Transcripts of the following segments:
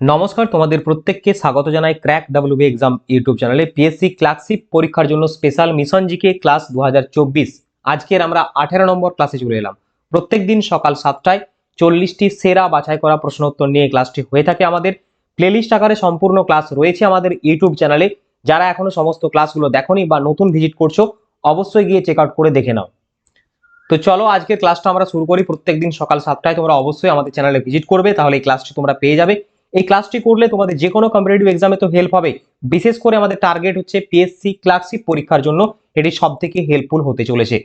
নমস্কার, তোমাদের প্রত্যেককে স্বাগত জানাই ক্র্যাক ডাব্লিউবি এক্সাম ইউটিউব চ্যানেলে পিএসসি ক্লাসিক পরীক্ষার জন্য স্পেশাল মিশন জিকে ক্লাস দু হাজার চব্বিশ। আজকের আমরা আঠেরো নম্বর ক্লাসে চলে এলাম। প্রত্যেক দিন সকাল সাতটায় চল্লিশটি সেরা বাছাই করা প্রশ্নোত্তর নিয়ে ক্লাসটি হয়ে থাকে আমাদের। প্লেলিস্ট আকারে সম্পূর্ণ ক্লাস রয়েছে আমাদের ইউটিউব চ্যানেলে। যারা এখনও সমস্ত ক্লাসগুলো দেখোনি বা নতুন ভিজিট করছ, অবশ্যই গিয়ে চেক আউট করে দেখে নাও। তো চলো, আজকের ক্লাসটা আমরা শুরু করি। প্রত্যেকদিন সকাল সাতটায় তোমরা অবশ্যই আমাদের চ্যানেলে ভিজিট করবে, তাহলে এই ক্লাসটি তোমরা পেয়ে যাবে। এই ক্লাসটি করলে তোমাদের যে কোনো কম্পিটিটিভ এক্সামে তো হেল্প হবে। বিশেষ করে আমাদের টার্গেট হচ্ছে পিএসসি ক্লার্কশিপ পরীক্ষার জন্য। এটি সব থেকে হেল্পফুল হতে চলেছে।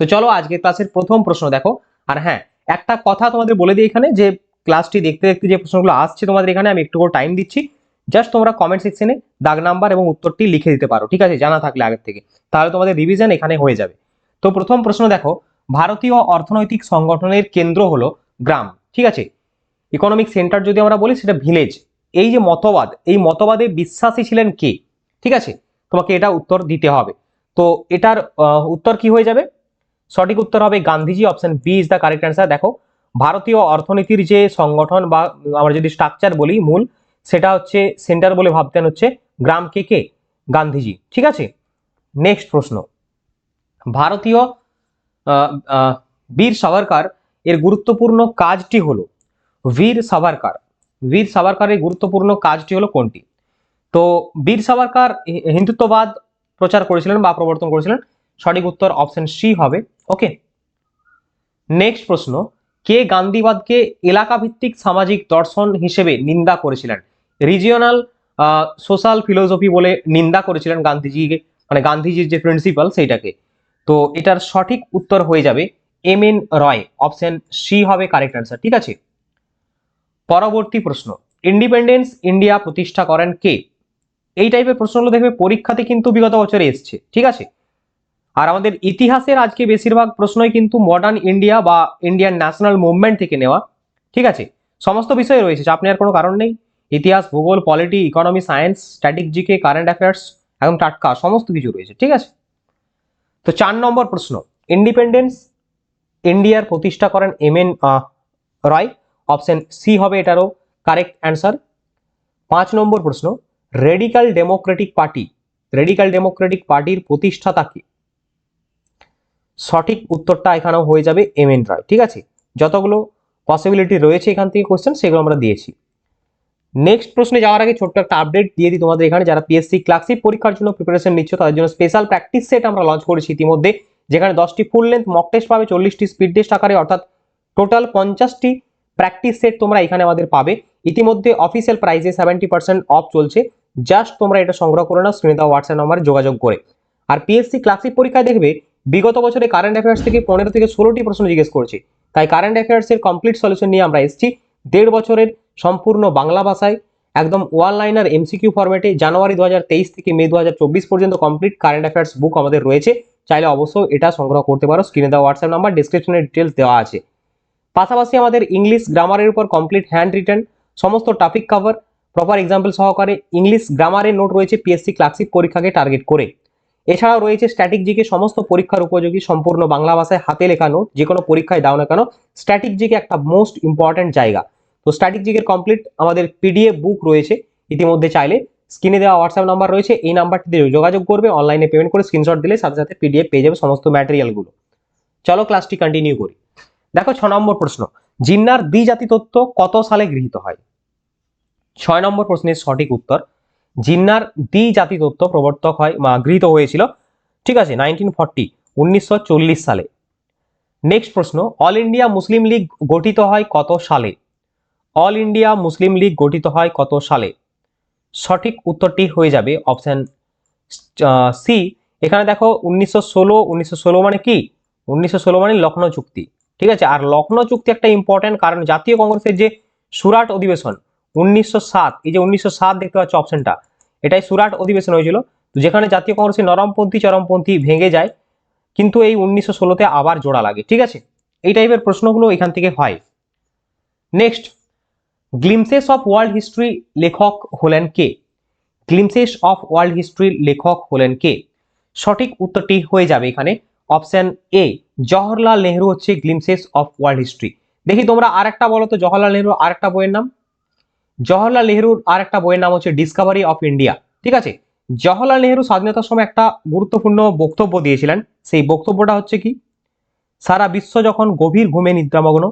তো চলো আজকে ক্লাসের প্রথম প্রশ্ন দেখো। আর হ্যাঁ একটা কথা তোমাদের বলে দিই এখানে যে ক্লাসটি দেখতে দেখতে যে প্রশ্নগুলো আসছে তোমাদের এখানে, আমি একটু করে টাইম দিচ্ছি। জাস্ট তোমরা কমেন্ট সেকশনে দাগ নাম্বার এবং উত্তরটি লিখে দিতে পারো, ঠিক আছে? জানা থাকলে আগের থেকে। তাহলে তোমাদের রিভিশন এখানে হয়ে যাবে। তো প্রথম প্রশ্ন দেখো, ভারতীয় অর্থনৈতিক সংগঠনের কেন্দ্র হলো গ্রাম, ঠিক আছে? ইকোনমিক সেন্টার যদি আমরা বলি, সেটা ভিলেজ এই যে মতবাদ, এই মতবাদে বিশ্বাসী ছিলেন কে? ঠিক আছে? তোমাকে এটা উত্তর দিতে হবে। তো এটার উত্তর কি হয়ে যাবে? সঠিক উত্তর হবে Gandhiji option B is the correct answer দেখো, ভারতীয় অর্থনীতির যে সংগঠন বা আমরা যদি স্ট্রাকচার বলি, মূল, সেটা হচ্ছে সেন্টার বলে ভাবতেন হচ্ছে গ্রাম কে কে? গান্ধীজি। ঠিক আছে? নেক্সট প্রশ্ন। ভারতীয় বীর সাভারকার এর গুরুত্বপূর্ণ কাজটি হলো বীর সাভারকার। বীর সাভারকারের গুরুত্বপূর্ণ কাজটি হলো কোনটি? তো বীর সাভারকার হিন্দুত্ববাদ প্রচার করেছিলেন বা প্রবর্তন করেছিলেন। সঠিক উত্তর অপশন সি হবে। ওকে নেক্সট প্রশ্ন, কে গান্ধীবাদকে এলাকা ভিত্তিক সামাজিক দর্শন হিসেবে নিন্দা করেছিলেন? রিজিওনাল সোশ্যাল ফিলোসফি বলে নিন্দা করেছিলেন গান্ধীজিকে মানে গান্ধীজির যে প্রিন্সিপাল সেইটাকে। তো এটার সঠিক উত্তর হয়ে যাবে M N Roy option C হবে কারেক্ট অ্যান্সার ঠিক আছে? পরবর্তী প্রশ্ন ইন্ডিপেন্ডেন্স ইন্ডিয়া প্রতিষ্ঠা করেন কে? এই টাইপের প্রশ্নগুলো দেখবে পরীক্ষাতে কিন্তু বিগত বছরে এসছে, ঠিক আছে? আর আমাদের ইতিহাসের আজকে বেশিরভাগ প্রশ্নই কিন্তু মডার্ন ইন্ডিয়া বা ইন্ডিয়ান ন্যাশনাল মুভমেন্ট থেকে নেওয়া, ঠিক আছে? সমস্ত বিষয় রয়েছে চাপ নেওয়ার কোনো কারণ নেই। ইতিহাস, ভূগোল polity economy science static GK current affairs এবং টাটকা, সমস্ত কিছু রয়েছে, ঠিক আছে? তো চার নম্বর প্রশ্ন ইন্ডিপেন্ডেন্স ইন্ডিয়ার প্রতিষ্ঠা করেন M N Roy option C হবে এটারও কারেক্ট অ্যান্সার পাঁচ নম্বর প্রশ্ন radical democratic party radical democratic পার্টির প্রতিষ্ঠাতা কি? সঠিক উত্তরটা এখানেও হয়ে যাবে এম এন রয় ঠিক আছে? যতগুলো পসিবিলিটি রয়েছে এখান থেকে কোশ্চেন সেগুলো আমরা দিয়েছি। নেক্সট প্রশ্নে যাওয়ার আগে ছোট্ট একটা আপডেট দিয়ে দিই তোমাদের এখানে, যারা পিএসসি ক্লাসিক পরীক্ষার জন্য প্রিপারেশন নিচ্ছ, তাদের জন্য স্পেশাল প্র্যাকটিস সেট আমরা লঞ্চ করেছি ইতিমধ্যে, যেখানে দশটি ফুল লেন্থ মক টেস্ট পাবে, চল্লিশটি স্পিড টেস্ট আকারে, অর্থাৎ টোটাল পঞ্চাশটি প্র্যাকটিস সেট তোমরা এখানে আমাদের পাবে। ইতিমধ্যে অফিসিয়াল প্রাইসে সেভেন্টি পার্সেন্ট অফ চলছে। জাস্ট তোমরা এটা সংগ্রহ করে নাও স্ক্রিনে দেওয়া হোয়াটসঅ্যাপ নাম্বারে যোগাযোগ করে। আর পিএসসি ক্লাসিক পরীক্ষায় দেখবে, বিগত বছরে কারেন্ট অ্যাফেয়ার্স থেকে পনেরো থেকে ষোলোটি প্রশ্ন জিজ্ঞেস করছি। তাই কারেন্ট অ্যাফেয়ার্সের কমপ্লিট সলিউশন নিয়ে আমরা এসেছি। দেড় বছরের সম্পূর্ণ বাংলা ভাষায়, একদম ওয়ান লাইনার এমসিকিউ ফরম্যাটে জানুয়ারি দু হাজার তেইশ থেকে মে দু হাজার চব্বিশ পর্যন্ত কমপ্লিট কারেন্ট অ্যাফেয়ার্স বুক আমাদের রয়েছে। চাইলে অবশ্যই এটা সংগ্রহ করতে পারো। স্ক্রিনে দেওয়া হোয়াটসঅ্যাপ নাম্বার ডিসক্রিপশনে ডিটেলস দেওয়া আছে। পাশাপাশি আমাদের ইংলিশ গ্রামারের উপর কমপ্লিট হ্যান্ড রিটার্ন সমস্ত টপিক কভার প্রপার এক্সাম্পল সহকারে ইংলিশ গ্রামারের নোট রয়েছে পিএসসি ক্লাসিক পরীক্ষাকে টার্গেট করে। এছাড়াও রয়েছে স্ট্যাটিক জিকে সমস্ত পরীক্ষার উপযোগী সম্পূর্ণ বাংলা ভাষায় হাতে লেখা নোট যে কোনো পরীক্ষায় দাও না কেন স্ট্যাটিক জিকে একটা মোস্ট ইম্পর্ট্যান্ট জায়গা। তো স্ট্যাটিক জিকের কমপ্লিট আমাদের পিডিএফ বুক রয়েছে, ইতিমধ্যে চাইলে। স্ক্রিনে দেওয়া হোয়াটসঅ্যাপ নাম্বার রয়েছে, এই নাম্বারটিতে যোগাযোগ করবে অনলাইনে পেমেন্ট করে স্ক্রিনশট দিলে সাথে সাথে পিডিএফ পেয়ে যাবে সমস্ত ম্যাটেরিয়ালগুলো চলো ক্লাসটি কন্টিনিউ করি। দেখো ছ নম্বর প্রশ্ন, জিন্নার দ্বিজাতি তত্ত্ব কত সালে গৃহীত হয়? ছয় নম্বর প্রশ্নের সঠিক উত্তর, জিন্নার দ্বিজাতি তত্ত্ব প্রবর্তক হয় বা গৃহীত হয়েছিল, ঠিক আছে নাইনটিন ফর্টি উনিশশো সালে। নেক্সট প্রশ্ন অল ইন্ডিয়া মুসলিম লীগ গঠিত হয় কত সালে? অল ইন্ডিয়া মুসলিম লীগ গঠিত হয় কত সালে? সঠিক উত্তরটি হয়ে যাবে অপশান সি এখানে দেখো উনিশশো ষোলো উনিশশো ষোলো মানে কি? উনিশশো ষোলো মানে লখনৌ চুক্তি। ঠিক আছে? আর লখনৌ চুক্তি একটা ইম্পর্টেন্ট কারণ জাতীয় কংগ্রেসের যে সুরাট অধিবেশন উনিশশো সাত, এই যে উনিশশো সাত দেখতে পাচ্ছ অপশনটা এটাই সুরাট অধিবেশন হয়েছিল। যেখানে জাতীয় কংগ্রেসের নরমপন্থী, চরমপন্থী ভেঙে যায়, কিন্তু এই উনিশশো ষোলোতে আবার জোড়া লাগে, ঠিক আছে? এই টাইপের প্রশ্নগুলো এখান থেকে হয়। Next glimpses of world history লেখক হলেন কে? গ্লিমসেস অফ ওয়ার্ল্ড হিস্ট্রির লেখক হলেন কে? সঠিক উত্তরটি হয়ে যাবে এখানে অপশান এ জওহরলাল নেহরু হচ্ছে গ্লিমসেস অফ ওয়ার্ল্ড হিস্ট্রি দেখি তোমরা আরেকটা বলো তো, জওহরলাল নেহরু আরেকটা বইয়ের নাম? জওহরলাল নেহরুর আর একটা বইয়ের নাম হচ্ছে ডিসকভারি অফ ইন্ডিয়া ঠিক আছে? জওহরলাল নেহরু স্বাধীনতার সময় একটা গুরুত্বপূর্ণ বক্তব্য দিয়েছিলেন। সেই বক্তব্যটা হচ্ছে কি? সারা বিশ্ব যখন গভীর ঘুমে নিদ্রামগ্ন,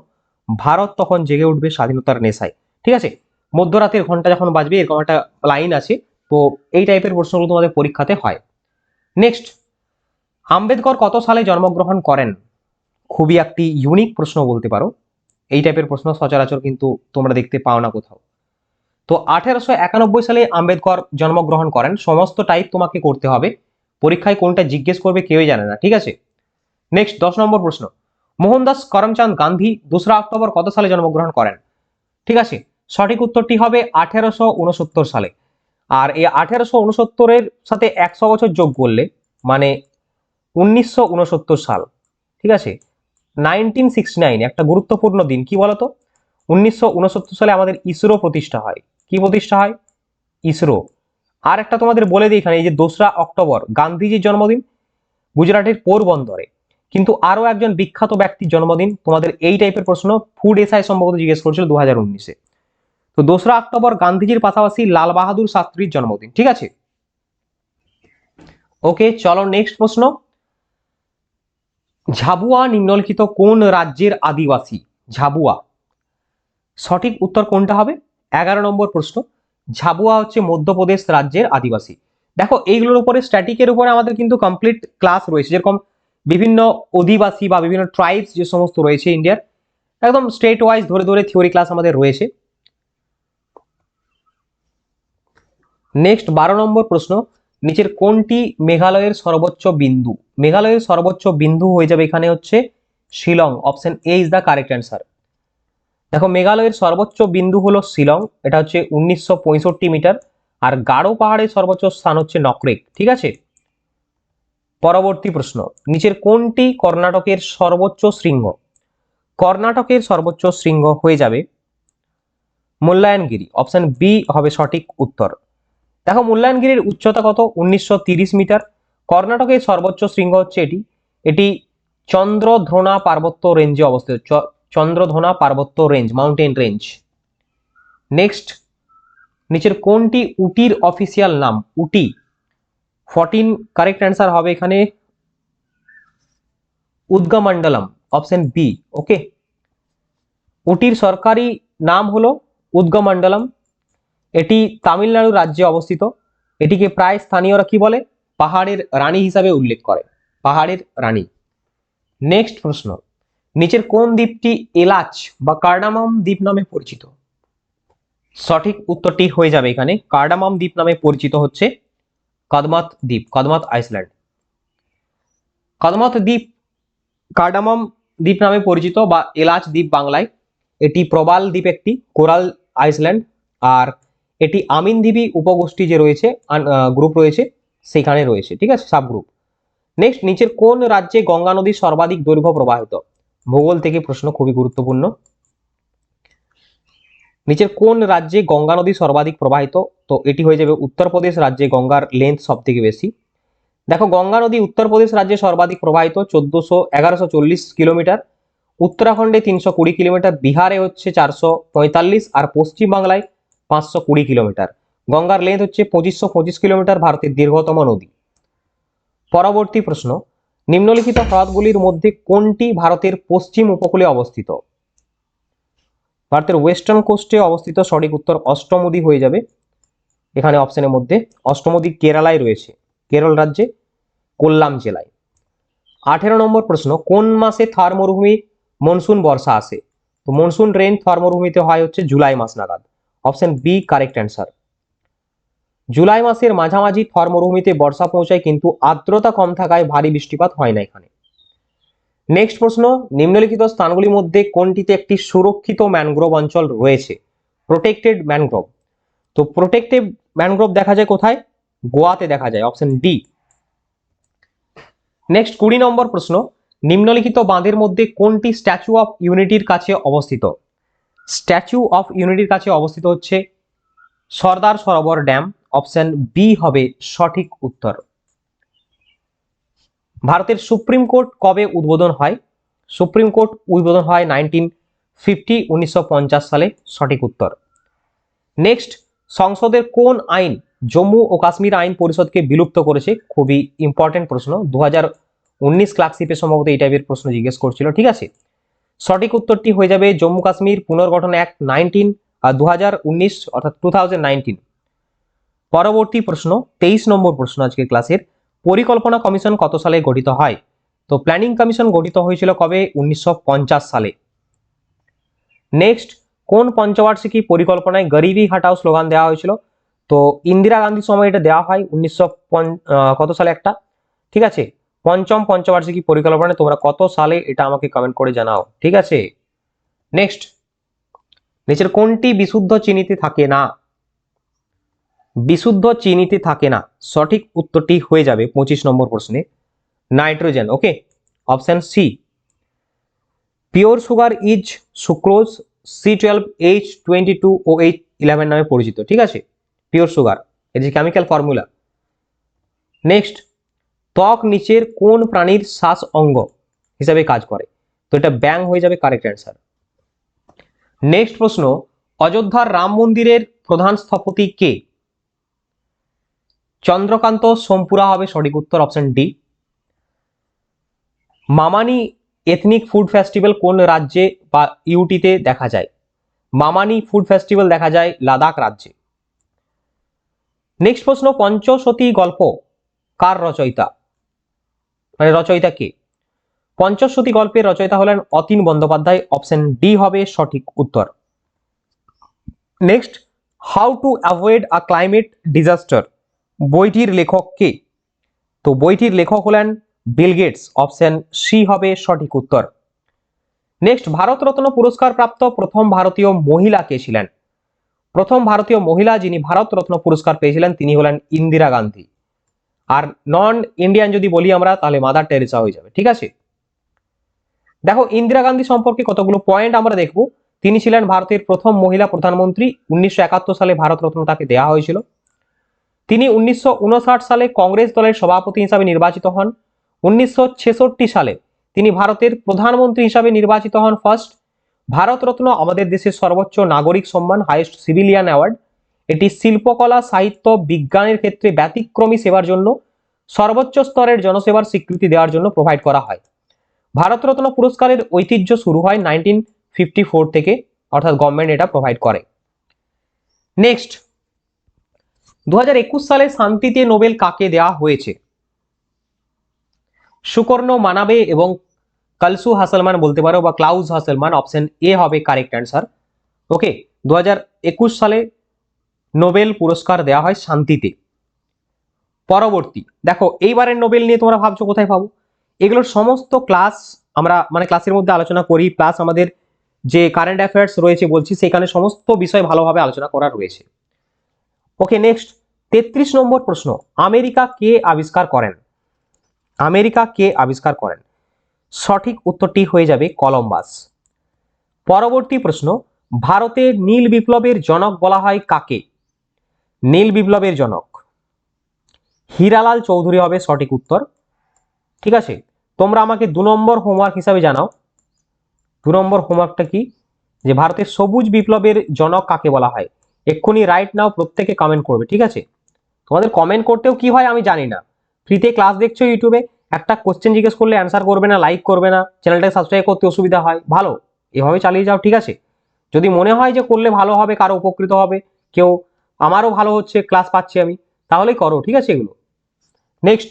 ভারত তখন জেগে উঠবে স্বাধীনতার নেশায়। ঠিক আছে? মধ্যরাতের ঘণ্টা যখন বাজবে, এরকম একটা লাইন আছে। তো এই টাইপের প্রশ্নগুলো তোমাদের পরীক্ষাতে হয়। নেক্সট আম্বেদকর কত সালে জন্মগ্রহণ করেন? খুবই একটি ইউনিক প্রশ্ন বলতে পারো। এই টাইপের প্রশ্ন সচরাচর কিন্তু তোমরা দেখতে পাও না কোথাও। তো আঠেরোশো একানব্বই সালে আম্বেদকর জন্মগ্রহণ করেন। সমস্ত টাইপ তোমাকে করতে হবে। পরীক্ষায় কোনটা জিজ্ঞেস করবে কেউই জানে না, ঠিক আছে? নেক্সট দশ নম্বর প্রশ্ন। মোহনদাস করমচাঁদ গান্ধী দোসরা অক্টোবর কত সালে জন্মগ্রহণ করেন? ঠিক আছে? সঠিক উত্তরটি হবে আঠেরোশো উনসত্তর সালে। আর এই আঠেরোশো উনসত্তরের সাথে একশো বছর যোগ করলে মানে উনিশশো উনসত্তর সাল, ঠিক আছে? নাইনটিন সিক্সটি একটা গুরুত্বপূর্ণ দিন, কি বলতো? উনিশশো উনসত্তর সালে আমাদের ইসরো প্রতিষ্ঠা হয়। কি প্রতিষ্ঠা হয়? ইসরো। আর একটা তোমাদের বলে দিই এখানে, এই যে দোসরা অক্টোবর, গান্ধীজির জন্মদিন, গুজরাটের পোরবন্দরে। কিন্তু আরও একজন বিখ্যাত ব্যক্তির জন্মদিন, তোমাদের এই টাইপের প্রশ্ন ফুড এসআই সম্ভবত জিজ্ঞেস করেছিল দু হাজার উনিশে। তো দোসরা অক্টোবর, গান্ধীজির পাশাপাশি লাল বাহাদুর শাস্ত্রীর জন্মদিন, ঠিক আছে? ওকে, চলো নেক্সট প্রশ্ন। ঝাবুয়া নিম্নলিখিত কোন রাজ্যের আদিবাসী? ঝাবুয়া। সঠিক উত্তর কোনটা হবে? এগারো নম্বর প্রশ্ন। ঝাবুয়া হচ্ছে মধ্যপ্রদেশ রাজ্যের আদিবাসী। দেখো, এইগুলোর উপরে স্ট্যাটিকের উপরে আমাদের কিন্তু কমপ্লিট ক্লাস রয়েছে। যেরকম বিভিন্ন অধিবাসী বা বিভিন্ন ট্রাইবস যে সমস্ত রয়েছে ইন্ডিয়ার একদম স্টেট ওয়াইজ ধরে ধরে থিওরি ক্লাস আমাদের রয়েছে। নেক্সট বারো নম্বর প্রশ্ন। নিচের কোনটি মেঘালয়ের সর্বোচ্চ বিন্দু? মেঘালয়ের সর্বোচ্চ বিন্দু হয়ে যাবে এখানে হচ্ছে Shillong option A is the correct answer দেখো, মেঘালয়ের সর্বোচ্চ বিন্দু হলো শিলং, এটা হচ্ছে উনিশশো পঁয়ষট্টি মিটার, আর গাঢ় পাহাড়ের সর্বোচ্চ স্থান হচ্ছে নকরেক, ঠিক আছে? পরবর্তী প্রশ্ন, নিচের কোনটি কর্ণাটকের সর্বোচ্চ শৃঙ্গ? কর্ণাটকের সর্বোচ্চ শৃঙ্গ হয়ে যাবে মূল্যায়নগিরি অপশন বি হবে সঠিক উত্তর। দেখো মূল্যায়নগিরির উচ্চতা কত? উনিশশো মিটার। কর্ণাটকের সর্বোচ্চ শৃঙ্গ হচ্ছে এটি। এটি চন্দ্রদ্রোণা পার্বত্য রেঞ্জে অবস্থিত। চন্দ্রধোনা পার্বত্য রেঞ্জ মাউন্টেন রেঞ্জ নেক্সট নিচের কোনটি উটির অফিসিয়াল নাম? উটি। ফর্টিন কারেক্ট অ্যান্সার হবে এখানে। উদ্গামণ্ডলম অপশন বি ওকে উটির সরকারি নাম হলো উদ্গামণ্ডলম। এটি তামিলনাড়ু রাজ্যে অবস্থিত। এটিকে প্রায় স্থানীয়রা কি বলে? পাহাড়ের রানী হিসাবে উল্লেখ করে। পাহাড়ের রানী। নেক্সট প্রশ্ন। নিচের কোন দ্বীপটি এলাচ বা কার্ডামাম দ্বীপ নামে পরিচিত? সঠিক উত্তরটি হয়ে যাবে এখানে। কার্ডামাম দ্বীপ নামে পরিচিত হচ্ছে কদমাত দ্বীপ, কদমাত আইসল্যান্ড। কদমাত দ্বীপ, কার্ডামাম দ্বীপ নামে পরিচিত বা এলাচ দ্বীপ বাংলায়। এটি প্রবাল দ্বীপ একটি, কোরাল আইসল্যান্ড আর এটি আমিনদ্বীপী উপগোষ্ঠী যে রয়েছে গ্রুপ রয়েছে সেখানে রয়েছে, ঠিক আছে? সাব গ্রুপ নেক্সট নিচের কোন রাজ্যে গঙ্গা নদী সর্বাধিক দৈর্ঘ্য প্রবাহিত? ভূগোল থেকে প্রশ্ন খুবই গুরুত্বপূর্ণ। নিচের কোন রাজ্যে গঙ্গা নদী সর্বাধিক প্রবাহিত? তো এটি হয়ে যাবে উত্তরপ্রদেশ রাজ্যে গঙ্গার লেন্থ সব থেকে বেশি। দেখো, গঙ্গা নদী উত্তরপ্রদেশ রাজ্যে সর্বাধিক প্রবাহিত, চোদ্দশো এগারোশো চল্লিশ কিলোমিটার। উত্তরাখণ্ডে তিনশো কুড়ি কিলোমিটার, বিহারে হচ্ছে চারশো পঁয়তাল্লিশ আর পশ্চিমবাংলায় পাঁচশো কুড়ি কিলোমিটার। গঙ্গার লেন্থ হচ্ছে পঁচিশশো পঁচিশ কিলোমিটার ভারতের দীর্ঘতম নদী। পরবর্তী প্রশ্ন, নিম্নলিখিত হ্রদগুলির মধ্যে কোনটি ভারতের পশ্চিম উপকূলে অবস্থিত? ভারতের ওয়েস্টার্ন কোস্টে অবস্থিত সঠিক উত্তর অষ্টমদি হয়ে যাবে। এখানে অপশনের মধ্যে অষ্টমদি কেরালায় রয়েছে, কেরল রাজ্যে, কোল্লাম জেলায়। আঠেরো নম্বর প্রশ্ন, কোন মাসে থার মরুভূমি মনসুন বর্ষা আসে? তো মনসুন রেন থার মরুভূমিতে হয় হচ্ছে জুলাই মাস নাগাদ। Option B correct answer July মাসের মাঝামাঝি থর মরুভূমিতে বর্ষা পৌঁছায় কিন্তু আর্দ্রতা কম থাকায় ভারী বৃষ্টিপাত হয় না এখানে। নেক্সট প্রশ্ন, নিম্নলিখিত স্থানগুলির মধ্যে কোনটিতে একটি সুরক্ষিত ম্যানগ্রোভ অঞ্চল রয়েছে? প্রোটেক্টেড ম্যানগ্রোভ তো প্রোটেক্টেড ম্যানগ্রোভ দেখা যায় কোথায়? গোয়াতে দেখা যায়, অপশন ডি। নেক্সট কুড়ি নম্বর প্রশ্ন, নিম্নলিখিত বাঁধের মধ্যে কোনটি স্ট্যাচু অফ ইউনিটির কাছে অবস্থিত? স্ট্যাচু অফ ইউনিটির কাছে অবস্থিত হচ্ছে Sardar Sarovar dam. Option B হবে সঠিক উত্তর। ভারতের সুপ্রিম কোর্ট কবে উদ্বোধন হয়? সুপ্রিম কোর্ট উদ্বোধন হয় নাইনটিন ফিফটি, উনিশশো পঞ্চাশ সালে। সঠিক উত্তর। নেক্সট, সংসদের কোন আইন জম্মু ও কাশ্মীর আইন পরিষদকে বিলুপ্ত করেছে? খুবই ইম্পর্টেন্ট প্রশ্ন। দু হাজার উনিশ ক্লাসশিপে সম্ভবত এই টাইপের প্রশ্ন জিজ্ঞেস করছিল। ঠিক আছে? সঠিক উত্তরটি হয়ে যাবে জম্মু কাশ্মীর পুনর্গঠন অ্যাক্ট নাইনটিন আর দু হাজার উনিশ, অর্থাৎ টু পরবর্তী প্রশ্ন, তেইশ নম্বর প্রশ্ন আজকে ক্লাসের, পরিকল্পনা কমিশন কত সালে গঠিত হয়? তো প্ল্যানিং কমিশন গঠিত হয়েছিল কবে? উনিশশো পঞ্চাশ সালে। নেক্সট কোন পঞ্চবার্ষিকী পরিকল্পনায় গরিবি হাটাও স্লোগান দেওয়া হয়েছিল? তো ইন্দিরা গান্ধীর সময় এটা দেওয়া হয় উনিশশো কত সালে একটা? ঠিক আছে পঞ্চম পঞ্চবার্ষিকী পরিকল্পনায় তোমরা কত সালে এটা আমাকে কমেন্ট করে জানাও, ঠিক আছে? নেক্সট নিচের কোনটি বিশুদ্ধ চিনিতে থাকে না? বিশুদ্ধ চিনিতে থাকে না। সঠিক উত্তরটি হয়ে যাবে পঁচিশ নম্বর প্রশ্নে। Nitrogen okay option C pure sugar is sucrose C twelve H twenty two O H eleven নামে পরিচিত, ঠিক আছে? পিওর সুগার যে কেমিক্যাল ফর্মুলা নেক্সট ত্বক নিচের কোন প্রাণীর শ্বাস অঙ্গ হিসাবে কাজ করে? তো এটা ব্যাং হয়ে যাবে কারেক্ট অ্যান্সার নেক্সট প্রশ্ন, অযোধ্যার রাম মন্দিরের প্রধান স্থপতি কে? চন্দ্রকান্ত সোমপুরা হবে সঠিক উত্তর অপশন ডি মামানি এথনিক ফুড ফেস্টিভ্যাল কোন রাজ্যে বা ইউটিতে দেখা যায়? মামানি ফুড ফেস্টিভ্যাল দেখা যায় লাদাখ রাজ্যে। নেক্সট প্রশ্ন, পঞ্চসতী গল্প কার রচয়িতা? মানে রচয়িতা কে? পঞ্চসতী গল্পের রচয়িতা হলেন অতীন বন্দ্যোপাধ্যায় অপশন ডি হবে সঠিক উত্তর। Next how to avoid a climate disaster বইটির লেখক কে? তো বইটির লেখক হলেন বিল গেটস অপশন সি হবে সঠিক উত্তর। নেক্সট ভারতরত্ন পুরস্কার প্রাপ্ত প্রথম ভারতীয় মহিলা কে ছিলেন? প্রথম ভারতীয় মহিলা যিনি ভারতরত্ন পুরস্কার পেয়েছিলেন, তিনি হলেন ইন্দিরা গান্ধী। আর নন ইন্ডিয়ান যদি বলি আমরা, তাহলে মাদার টেরেসা হয়ে যাবে, ঠিক আছে? দেখো, ইন্দিরা গান্ধী সম্পর্কে কতগুলো পয়েন্ট আমরা দেখব। তিনি ছিলেন ভারতের প্রথম মহিলা প্রধানমন্ত্রী। উনিশশো একাত্তর সালে ভারতরত্ন তাকে দেওয়া হয়েছিল। তিনি উনিশশো উনষাট সালে কংগ্রেস দলের সভাপতি হিসাবে নির্বাচিত হন। উনিশশো ছেষট্টি সালে তিনি ভারতের প্রধানমন্ত্রী হিসাবে নির্বাচিত হন ফার্স্ট ভারতরত্ন আমাদের দেশের সর্বোচ্চ নাগরিক সম্মান হাইয়েস্ট সিভিলিয়ান অ্যাওয়ার্ড এটি শিল্পকলা, সাহিত্য, বিজ্ঞানের ক্ষেত্রে ব্যতিক্রমী সেবার জন্য, সর্বোচ্চ স্তরের জনসেবার স্বীকৃতি দেওয়ার জন্য প্রোভাইড করা হয়। ভারতরত্ন পুরস্কারের ঐতিহ্য শুরু হয় নাইনটিন ফিফটি ফোর থেকে, অর্থাৎ গভর্নমেন্ট এটা প্রোভাইড করে। নেক্সট দু সালে শান্তিতে নোবেল কাকে দেওয়া হয়েছে? সুকর্ণ মানাবে এবং কালসু হাসলমান বলতে পারো বা ক্লাউজ হাসলমান অপশন এ হবে কারেক্ট অ্যান্সার ওকে দু হাজার একুশ সালে নোবেল পুরস্কার দেওয়া হয় শান্তিতে। পরবর্তী, দেখো, এইবারের নোবেল নিয়ে তোমরা ভাবছ, কোথায় পাবো? এগুলোর সমস্ত ক্লাস আমরা মানে ক্লাসের মধ্যে আলোচনা করি প্লাস আমাদের যে কারেন্ট অ্যাফেয়ার্স রয়েছে বলছি, সেখানে সমস্ত বিষয় ভালোভাবে আলোচনা করা রয়েছে। ওকে নেক্সট তেত্রিশ নম্বর প্রশ্ন, আমেরিকা কে আবিষ্কার করেন? আমেরিকা কে আবিষ্কার করেন? সঠিক উত্তরটি হয়ে যাবে কলম্বাস। পরবর্তী প্রশ্ন, ভারতের নীল বিপ্লবের জনক বলা হয় কাকে? নীল বিপ্লবের জনক। হীরালাল চৌধুরী হবে সঠিক উত্তর। ঠিক আছে? তোমরা আমাকে দু নম্বর হোমওয়ার্ক হিসাবে জানাও। দু নম্বর হোমওয়ার্কটা কি? যে ভারতের সবুজ বিপ্লবের জনক কাকে বলা হয়? এক্ষুনি রাইট নাও প্রত্যেকে কমেন্ট করবে, ঠিক আছে? তোমাদের কমেন্ট করতেও কি হয় আমি জানি না। ফ্রিতে ক্লাস দেখছ ইউটিউবে একটা কোশ্চেন জিজ্ঞেস করলে অ্যান্সার করবে না লাইক করবে না চ্যানেলটাকে সাবস্ক্রাইব করতে অসুবিধা হয়। ভালো, এভাবে চালিয়ে যাও, ঠিক আছে? যদি মনে হয় যে করলে ভালো হবে, কারও উপকৃত হবে, কেউ আমারও ভালো হচ্ছে ক্লাস পাচ্ছি আমি। তাহলেই করো, ঠিক আছে এগুলো। নেক্সট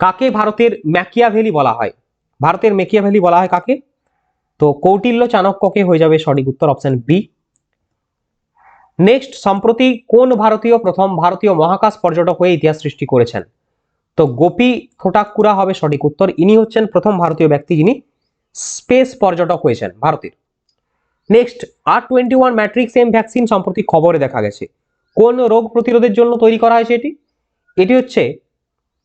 কাকে ভারতের ম্যাকিয়াভেলি বলা হয়? ভারতের ম্যাকিয়াভেলি বলা হয় কাকে? তো কৌটিল্য চাণক্যকে হয়ে যাবে সঠিক উত্তর অপশন বি নেক্সট সম্প্রতি কোন ভারতীয় প্রথম ভারতীয় মহাকাশ পর্যটক হয়ে ইতিহাস সৃষ্টি করেছেন? তো গোপী থোটাকুরা হবে সঠিক উত্তর। ইনি হচ্ছেন প্রথম ভারতীয় ব্যক্তি যিনি স্পেস পর্যটক হয়েছেন ভারতের। Next R twenty one matrix M vaccine সম্প্রতি খবরে দেখা গেছে। কোন রোগ প্রতিরোধের জন্য তৈরি করা হয়েছে এটি? এটি হচ্ছে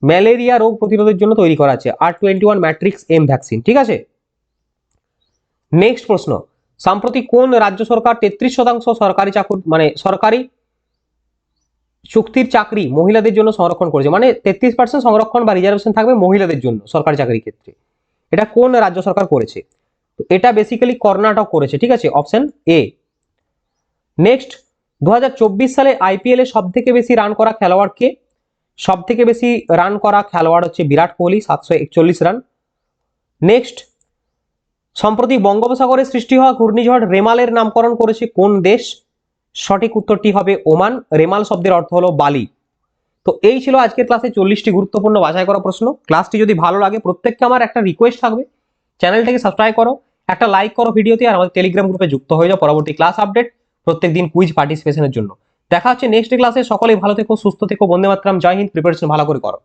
ম্যালেরিয়া রোগ প্রতিরোধের জন্য তৈরি করা আছে R twenty one matrix M vaccine ঠিক আছে? নেক্সট প্রশ্ন, সাম্প্রতিক কোন রাজ্য সরকার তেত্রিশ শতাংশ সরকারি চাকুর মানে সরকারি চুক্তির চাকরি মহিলাদের জন্য সংরক্ষণ করেছে? মানে তেত্রিশ পার্সেন্ট সংরক্ষণ বা রিজার্ভেশন থাকবে মহিলাদের জন্য সরকারি চাকরির ক্ষেত্রে। এটা কোন রাজ্য সরকার করেছে? তো এটা বেসিক্যালি কর্ণাটক করেছে, ঠিক আছে? অপশন এ নেক্সট দু হাজার চব্বিশ সালে আইপিএল সব থেকে বেশি রান করা খেলোয়াড় কে? সব থেকে বেশি রান করা খেলোয়াড় হচ্ছে বিরাট কোহলি, সাতশো একচল্লিশ রান নেক্সট সম্প্রতি বঙ্গোপসাগরে সৃষ্টি হওয়া ঘূর্ণিঝড় রেমালের নামকরণ করেছে কোন দেশ? সঠিক উত্তরটি হবে ওমান। রেমাল শব্দের অর্থ হলো বালি। তো এই ছিল আজকের ক্লাসে চল্লিশটি গুরুত্বপূর্ণ বাছাই করা প্রশ্ন। ক্লাসটি যদি ভালো লাগে, প্রত্যেককে আমার একটা রিকোয়েস্ট থাকবে। চ্যানেলটাকে সাবস্ক্রাইব করো। একটা লাইক করো ভিডিওতে আর আমাদের টেলিগ্রাম গ্রুপে যুক্ত হয়ে যাও পরবর্তী ক্লাস আপডেট প্রত্যেক দিন কুইজ পার্টিসিপেশনের জন্য। দেখা হচ্ছে নেক্সট ক্লাসে সকলেই ভালো থেকো, সুস্থ থেকো বন্দে মাতরম জয় হিন্দ প্রিপারেশন ভালো করে করো।